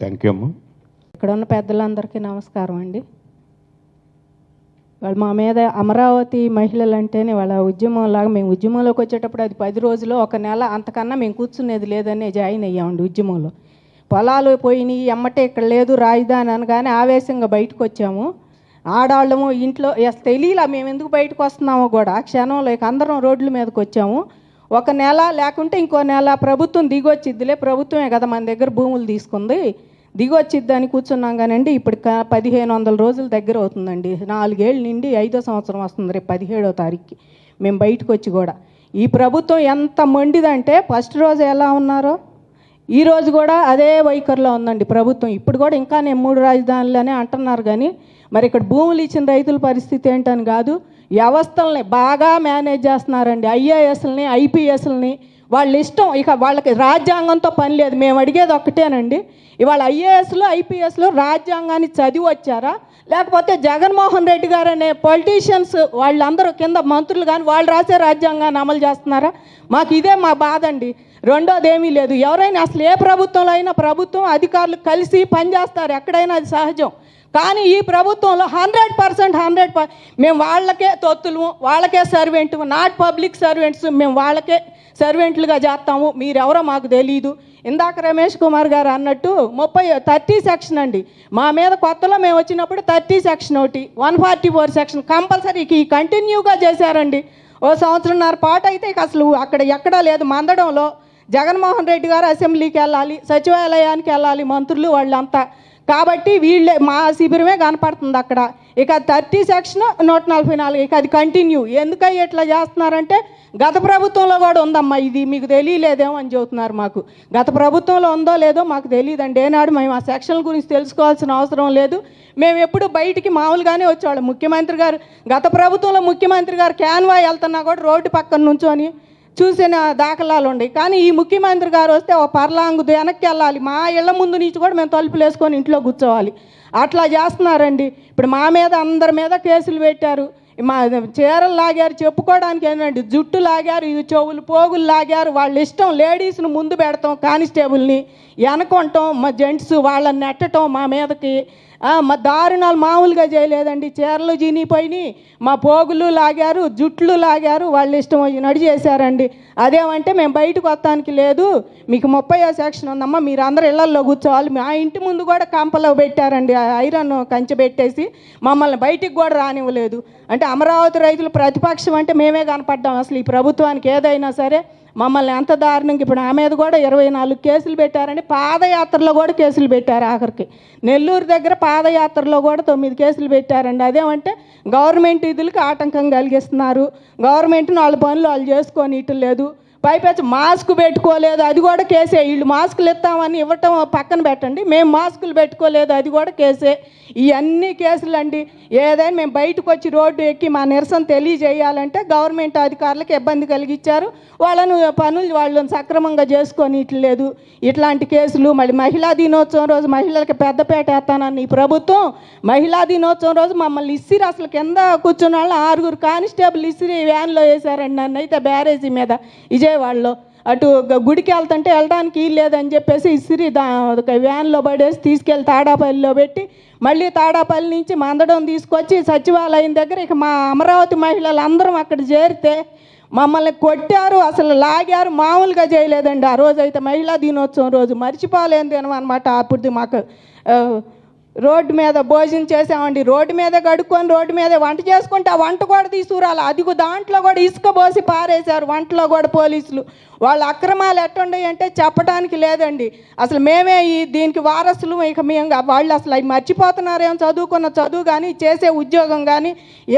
Thank you అమ్మా. ఇక్కడ ఉన్న పెద్దలందరికీ నమస్కారం అండి. వాళ్ళు మా మీద అమరావతి మహిళలు అంటేనే వాళ్ళ ఉద్యమం లాగా మేము ఉద్యమంలోకి వచ్చేటప్పుడు అది పది రోజులు ఒక నెల అంతకన్నా మేము కూర్చునేది లేదని జాయిన్ అయ్యామండి ఉద్యమంలో. పొలాలు పోయినాయి ఎమ్మటే ఇక్కడ లేదు రాజధాని అనగానే ఆవేశంగా బయటకు వచ్చాము. ఆడవాళ్ళము ఇంట్లో తెలియలా మేము ఎందుకు బయటకు వస్తున్నామో కూడా ఆ క్షణంలో ఇక అందరం రోడ్ల మీదకి వచ్చాము. ఒక నెల లేకుంటే ఇంకో నెల ప్రభుత్వం దిగొచ్చిద్దిలే ప్రభుత్వమే కదా మన దగ్గర భూములు తీసుకుంది. దిగొచ్చిద్దని కూర్చున్నాం కానండి ఇప్పుడు పదిహేను వందల రోజుల దగ్గర అవుతుందండి. నాలుగేళ్ళు నుండి ఐదో సంవత్సరం వస్తుంది రేపు పదిహేడో తారీఖుకి మేము బయటకు వచ్చి కూడా. ఈ ప్రభుత్వం ఎంత మొండిదంటే ఫస్ట్ రోజు ఎలా ఉన్నారో ఈ రోజు కూడా అదే వైఖరిలో ఉందండి ప్రభుత్వం. ఇప్పుడు కూడా ఇంకా నేను మూడు రాజధానులనే అంటున్నారు కానీ మరి ఇక్కడ భూములు ఇచ్చిన రైతుల పరిస్థితి ఏంటని కాదు వ్యవస్థల్ని బాగా మేనేజ్ చేస్తున్నారండి. ఐఏఎస్లని ఐపీఎస్లని వాళ్ళ ఇష్టం. ఇక వాళ్ళకి రాజ్యాంగంతో పని లేదు. మేము అడిగేది ఒక్కటేనండి. ఇవాళ ఐఏఎస్లు ఐపీఎస్లు రాజ్యాంగాన్ని చదివి వచ్చారా? లేకపోతే జగన్మోహన్ రెడ్డి గారు అనే పొలిటీషియన్స్ వాళ్ళందరూ కింద మంత్రులు కానీ వాళ్ళు రాసే రాజ్యాంగాన్ని అమలు చేస్తున్నారా? మాకు ఇదే మా బాధ అండి రెండోది ఏమీ లేదు. ఎవరైనా అసలు ఏ ప్రభుత్వంలో అయినా ప్రభుత్వం అధికారులు కలిసి పనిచేస్తారు ఎక్కడైనా అది సహజం. కానీ ఈ ప్రభుత్వంలో హండ్రెడ్ పర్సెంట్ హండ్రెడ్ మేము వాళ్ళకే తొత్తులు వాళ్ళకే సర్వెంట్ నాట్ పబ్లిక్ సర్వెంట్స్ మేము వాళ్ళకే సర్వెంట్లుగా చేస్తాము. మీరెవరో మాకు తెలియదు ఇందాక రమేష్ కుమార్ గారు అన్నట్టు ముప్పై థర్టీ సెక్షన్ అండి. మా మీద కొత్తలో మేము వచ్చినప్పుడు థర్టీ సెక్షన్ ఒకటి one forty four section compulsory ఈ కంటిన్యూగా చేశారండి. ఓ సంవత్సరంన్నర పాటు అయితే ఇక అసలు అక్కడ ఎక్కడా లేదు. మందడంలో జగన్మోహన్ రెడ్డి గారు అసెంబ్లీకి వెళ్ళాలి సచివాలయానికి వెళ్ళాలి మంత్రులు వాళ్ళంతా. కాబట్టి వీళ్ళే మా శిబిరమే కనపడుతుంది అక్కడ. ఇక థర్టీ సెక్షన్ నూట నలభై నాలుగు ఇక అది కంటిన్యూ ఎందుకై ఇట్లా చేస్తున్నారంటే గత ప్రభుత్వంలో కూడా ఉందమ్మా ఇది మీకు తెలియలేదేమో అని చెబుతున్నారు మాకు. గత ప్రభుత్వంలో ఉందో లేదో మాకు తెలియదండి. ఏనాడు మేము ఆ సెక్షన్ల గురించి తెలుసుకోవాల్సిన అవసరం లేదు. మేము ఎప్పుడు బయటికి మామూలుగానే వచ్చేవాళ్ళం. ముఖ్యమంత్రి గారు గత ప్రభుత్వంలో ముఖ్యమంత్రి గారు క్యాన్వా వెళ్తున్నా కూడా రోడ్డు పక్కన నుంచొని చూసిన దాఖలాలు ఉన్నాయి. కానీ ఈ ముఖ్యమంత్రి గారు వస్తే ఒక పర్లాంగు వెనక్కి వెళ్ళాలి. మా ఇళ్ళ ముందు నుంచి కూడా మేము తలుపులు వేసుకొని ఇంట్లో కూర్చోవాలి. అట్లా చేస్తున్నారండి. ఇప్పుడు మా మీద అందరి మీద కేసులు పెట్టారు. మా చీరలు లాగారు. చెప్పుకోవడానికి ఏంటంటే జుట్టు లాగారు ఈ చెవులు పోగులు లాగారు. వాళ్ళ ఇష్టం లేడీస్ని ముందు పెడతాం కానిస్టేబుల్ని. వెనకొంటాం మా జెంట్స్ వాళ్ళని నెట్టడం మా మీదకి. మా దారుణాలు మామూలుగా చేయలేదండి. చీరలు జీనిపోయినాయి మా పోగులు లాగారు జుట్లు లాగారు వాళ్ళు ఇష్టం వచ్చినట్టు చేశారండి అదేమంటే మేము బయటకు వస్తానికి లేదు. మీకు ముప్పై సెక్షన్ ఉందమ్మా. మీరు అందరు ఇళ్ళల్లో కూర్చోవాలి. మా ఇంటి ముందు కూడా కంపలో పెట్టారండి. ఆ ఐరన్ కంచె పెట్టేసి మమ్మల్ని బయటికి కూడా రానివ్వలేదు. అంటే అమరావతి రైతులు ప్రతిపక్షం అంటే మేమే కనపడ్డాం. అసలు ఈ ప్రభుత్వానికి ఏదైనా సరే మమ్మల్ని ఎంత దారుణంగా ఇప్పుడు ఆ మీద కూడా ఇరవై నాలుగు కేసులు పెట్టారండి. పాదయాత్రలో కూడా కేసులు పెట్టారు ఆఖరికి. నెల్లూరు దగ్గర పాదయాత్రలో కూడా తొమ్మిది కేసులు పెట్టారండి. అదేమంటే గవర్నమెంట్ విధులకు ఆటంకం కలిగిస్తున్నారు. గవర్నమెంట్ వాళ్ళ పనులు వాళ్ళు చేసుకొని ఇటు లేదు. పైపెచ్చు మాస్క్ పెట్టుకోలేదు అది కూడా కేసే. వీళ్ళు మాస్కులు ఇస్తామని ఇవ్వటం పక్కన పెట్టండి. మేము మాస్కులు పెట్టుకోలేదు అది కూడా కేసే. ఇవన్నీ కేసులు అండి. ఏదైనా మేము బయటకు వచ్చి రోడ్డు ఎక్కి మా నిరసన తెలియజేయాలంటే గవర్నమెంట్ అధికారులకు ఇబ్బంది కలిగించారు. వాళ్ళను పనులు వాళ్ళని సక్రమంగా చేసుకొని ఇట్లేదు. ఇట్లాంటి కేసులు మళ్ళీ మహిళా దినోత్సవం రోజు మహిళలకు పెద్దపేట వేస్తానని ఈ ప్రభుత్వం మహిళా దినోత్సవం రోజు మమ్మల్ని ఇసిరి అసలు కింద కూర్చున్న వాళ్ళు ఆరుగురు కానిస్టేబుల్ ఇసిరి వ్యాన్లో వేశారండి నన్ను అయితే బ్యారేజీ మీద. విజయవాడలో. అటు గుడికి వెళ్తుంటే వెళ్ళడానికి లేదని చెప్పేసి ఇసిరి దా ఒక వ్యాన్లో పడేసి తీసుకెళ్ళి తాడాపల్లిలో పెట్టి మళ్ళీ తాడాపల్లి నుంచి మందడం తీసుకొచ్చి సచివాలయం దగ్గర ఇక మా అమరావతి మహిళలు అందరం అక్కడ చేరితే మమ్మల్ని కొట్టారు అసలు లాగారు మామూలుగా చేయలేదండి. ఆ రోజు అయితే మహిళా దినోత్సవం రోజు మర్చిపోలేని దినం అనమాట అప్పుడు మాకు రోడ్డు మీద భోజనం చేసామండి. రోడ్డు మీద కడుక్కొని రోడ్డు మీద వంట చేసుకుంటే ఆ వంట కూడా తీసుకురాలి. అది దాంట్లో కూడా ఇసుక పోసి పారేశారు. వంటలో కూడా పోలీసులు. వాళ్ళ అక్రమాలు ఎట్టుండయి అంటే చెప్పడానికి లేదండి. అసలు మేమే ఈ దీనికి వారసులు ఇక మేము వాళ్ళు అసలు అవి మర్చిపోతున్నారేమో చదువుకున్న చదువు కానీ చేసే ఉద్యోగం కానీ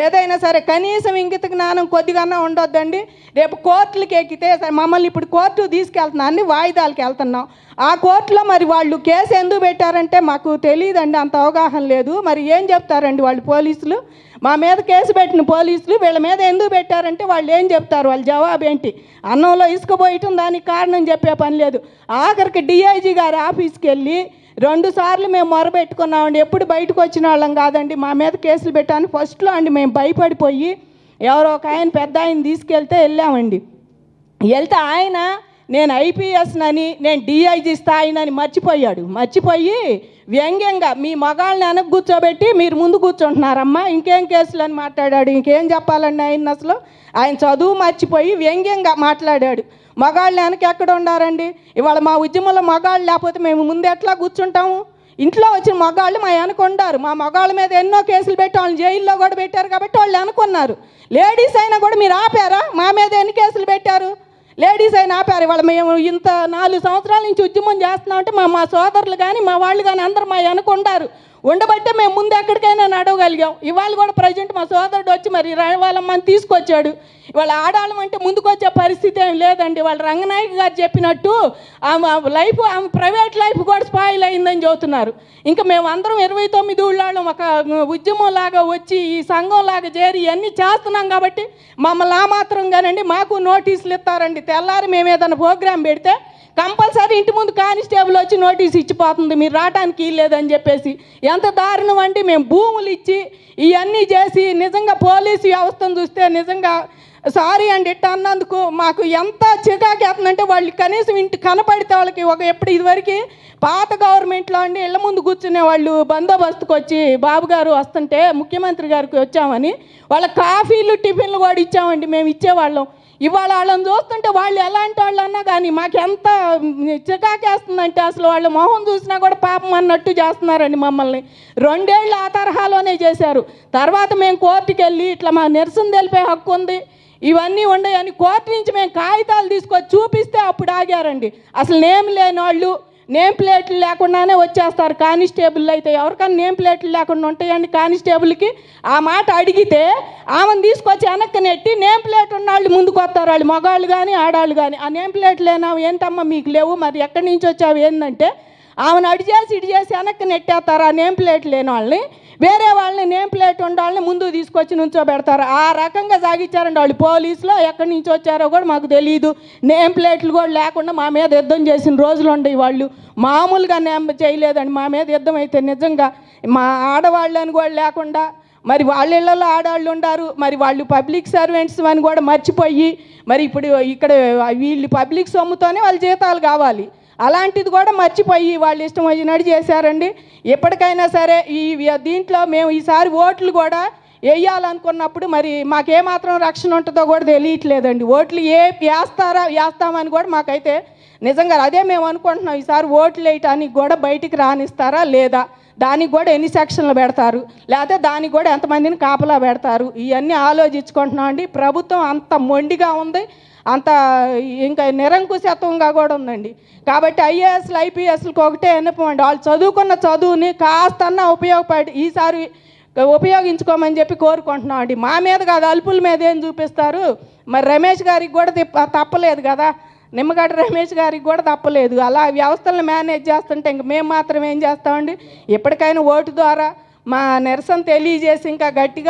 ఏదైనా సరే కనీసం ఇంగిత జ్ఞానం కొద్దిగానే ఉండొద్దండి. రేపు కోర్టులకి ఎక్కితే సరే మమ్మల్ని ఇప్పుడు కోర్టు తీసుకెళ్తున్నా అన్ని వాయిదాలకు వెళ్తున్నాం. ఆ కోర్టులో మరి వాళ్ళు కేసు ఎందుకు పెట్టారంటే మాకు తెలియదండి అంత అవగాహన లేదు. మరి ఏం చెప్తారండి వాళ్ళు పోలీసులు? మా మీద కేసు పెట్టిన పోలీసులు వీళ్ళ మీద ఎందుకు పెట్టారంటే వాళ్ళు ఏం చెప్తారు? వాళ్ళ జవాబు ఏంటి? అన్నంలో ఇసుక పోయటం దానికి కారణం చెప్పే పని లేదు. ఆఖరికి డిఐజీ గారి ఆఫీస్కి వెళ్ళి రెండు సార్లు మేము మొరబెట్టుకున్నామండి ఎప్పుడు బయటకు వచ్చిన వాళ్ళం కాదండి. మా మీద కేసులు పెట్టాను. ఫస్ట్లో అండి మేము భయపడిపోయి ఎవరో ఒక ఆయన పెద్ద ఆయన తీసుకెళ్తే వెళ్ళామండి. వెళ్తే ఆయన నేను ఐపీఎస్నని నేను డిఐజీ స్థాయినని మర్చిపోయాడు. మర్చిపోయి వ్యంగ్యంగా మీ మగాళ్ళని వెనక కూర్చోబెట్టి మీరు ముందు కూర్చుంటున్నారమ్మా. ఇంకేం కేసులు అని మాట్లాడాడు. ఇంకేం చెప్పాలండి ఆయన అసలు? ఆయన చదువు మర్చిపోయి వ్యంగ్యంగా మాట్లాడాడు. మగాళ్ళు వెనక ఎక్కడ ఉండారండి? ఇవాళ మా ఉద్యమంలో మగాళ్ళు లేకపోతే మేము ముందు ఎట్లా కూర్చుంటాము? ఇంట్లో వచ్చిన మగాళ్ళు మా వెనక ఉండారు. మా మగాళ్ళ మీద ఎన్నో కేసులు పెట్టి వాళ్ళని జైల్లో కూడా పెట్టారు కాబట్టి వాళ్ళు అనుకున్నారు లేడీస్ అయినా కూడా మీరు ఆపారా? మా మీద ఎన్ని కేసులు పెట్టారు? లేడీస్ అయినా ఆపారు. ఇవాళ మేము ఇంత నాలుగు సంవత్సరాల నుంచి ఉద్యమం చేస్తున్నామంటే మా మా సోదరులు కానీ మా వాళ్ళు కానీ అందరు మా అనుకుంటారు ఉండబట్టే మేము ముందు ఎక్కడికైనా నడవగలిగాం. ఇవాళ కూడా ప్రజెంట్ మా సోదరుడు వచ్చి మరి వాళ్ళమ్మని తీసుకొచ్చాడు. ఇవాళ ఆడాళ్ళం అంటే పరిస్థితి ఏం లేదండి. వాళ్ళ రంగనాయక్ గారు చెప్పినట్టు ఆమె లైఫ్ ఆమె ప్రైవేట్ లైఫ్ కూడా స్పాయిల్ అయిందని చెబుతున్నారు. ఇంకా మేము అందరం ఇరవై తొమ్మిది ఊళ్ళాళ్ళం ఒక ఉద్యమం లాగా వచ్చి ఈ సంఘం లాగా చేరి ఇవన్నీ చేస్తున్నాం కాబట్టి మమ్మల్ని ఆ మాత్రంగానండి మాకు నోటీసులు ఇస్తారండి. తెల్లారి మేము ఏదైనా ప్రోగ్రాం పెడితే కంపల్సరీ ఇంటి ముందు కానిస్టేబుల్ వచ్చి నోటీస్ ఇచ్చిపోతుంది మీరు రావడానికి లేదని చెప్పేసి. ఎంత దారుణం అంటే మేము భూములు ఇచ్చి ఇవన్నీ చేసి నిజంగా పోలీసు వ్యవస్థను చూస్తే నిజంగా సారీ అండి ఇట్ట అన్నందుకు మాకు ఎంత చికాకేస్తుందంటే వాళ్ళు కనీసం ఇంటి కనపడితే వాళ్ళకి ఒక ఎప్పుడు ఇదివరకు పాత గవర్నమెంట్లో అండి ఇళ్ళ ముందు కూర్చునే వాళ్ళు బందోబస్తుకు వచ్చి బాబు గారు వస్తుంటే ముఖ్యమంత్రి గారికి వచ్చామని వాళ్ళ కాఫీలు టిఫిన్లు కూడా ఇచ్చామండి మేము ఇచ్చేవాళ్ళం. ఇవాళ వాళ్ళని చూస్తుంటే వాళ్ళు ఎలాంటి వాళ్ళు అన్నా కానీ మాకెంత చికాకేస్తుందంటే అసలు వాళ్ళ మొహం చూసినా కూడా పాపం అన్నట్టు చేస్తున్నారండి మమ్మల్ని. రెండేళ్ళు ఆ తరహాలోనే చేశారు. తర్వాత మేము కోర్టుకి వెళ్ళి ఇట్లా మా నిరసన తెలిపే హక్కు ఉంది. ఇవన్నీ ఉండయని కోర్టు నుంచి మేము కాగితాలు తీసుకొచ్చి చూపిస్తే అప్పుడు ఆగారండి. అసలు నేమ్ లేని వాళ్ళు నేమ్ ప్లేట్లు లేకుండానే వచ్చేస్తారు. కానిస్టేబుల్ అయితే ఎవరికైనా నేమ్ ప్లేట్లు లేకుండా ఉంటాయండి కానిస్టేబుల్కి. ఆ మాట అడిగితే ఆమెను తీసుకొచ్చి వెనక్కి నెట్టి నేమ్ ప్లేట్ ఉన్న వాళ్ళు ముందుకు వస్తారు. వాళ్ళు మగవాళ్ళు కానీ ఆడవాళ్ళు కానీ ఆ నేమ్ ప్లేట్లు లేనావు ఏంటమ్మా మీకు లేవు మరి ఎక్కడి నుంచి వచ్చావు ఏంటంటే ఆమెను అడి చేసి ఇడి చేసి వెనక్కి నెట్టేస్తారు? ఆ నేమ్ ప్లేట్ లేని వాళ్ళని. వేరే వాళ్ళని నేమ్ ప్లేట్ ఉన్న వాళ్ళని ముందు తీసుకొచ్చి నుంచోబెడతారు? ఆ రకంగా సాగించారండి వాళ్ళు. పోలీసులో ఎక్కడి నుంచి వచ్చారో కూడా మాకు తెలియదు నేమ్ ప్లేట్లు కూడా లేకుండా మా మీద యుద్ధం చేసిన రోజులు ఉండేవి వాళ్ళు. మామూలుగా నేమ్ చేయలేదండి. మా మీద యుద్ధం అయితే నిజంగా మా ఆడవాళ్ళని కూడా లేకుండా మరి వాళ్ళ ఇళ్ళలో ఆడవాళ్ళు ఉండారు. మరి వాళ్ళు పబ్లిక్ సర్వెంట్స్ అని కూడా మర్చిపోయి మరి ఇప్పుడు ఇక్కడ వీళ్ళు పబ్లిక్ సొమ్ముతోనే వాళ్ళ జీతాలు కావాలి. అలాంటిది కూడా మర్చిపోయి వాళ్ళు ఇష్టం వచ్చినట్టు చేశారండి. ఎప్పటికైనా సరే ఈ దీంట్లో మేము ఈసారి ఓట్లు కూడా వేయాలనుకున్నప్పుడు మరి మాకేమాత్రం రక్షణ ఉంటుందో కూడా తెలియట్లేదండి. ఓట్లు ఏ వేస్తారా వేస్తామని కూడా మాకైతే నిజంగా అదే మేము అనుకుంటున్నాం ఈసారి ఓట్లు వేయటానికి కూడా బయటికి రానిస్తారా లేదా? దానికి కూడా ఎన్ని సెక్షన్లు పెడతారు? లేకపోతే దానికి కూడా ఎంతమందిని కాపలా పెడతారు? ఇవన్నీ ఆలోచించుకుంటున్నాం అండి. ప్రభుత్వం అంత మొండిగా ఉంది. అంత ఇంకా నిరంకుశత్వంగా కూడా ఉందండి. కాబట్టి ఐఏఎస్లు ఐపీఎస్లకు ఒకటే విన్నపమండి వాళ్ళు చదువుకున్న చదువుని కాస్తన్నా ఉపయోగపడి ఈసారి ఉపయోగించుకోమని చెప్పి కోరుకుంటున్నాం అండి. మా మీద కాదు అల్పుల మీద ఏం చూపిస్తారు? మరి రమేష్ గారికి కూడా తప్పలేదు కదా? నిమ్మగడ్డ రమేష్ గారికి కూడా తప్పలేదు. అలా వ్యవస్థలను మేనేజ్ చేస్తుంటే ఇంక మేము మాత్రం ఏం చేస్తామండి? ఎప్పటికైనా ఓటు ద్వారా మా నిరసన తెలియజేసి ఇంకా గట్టిగా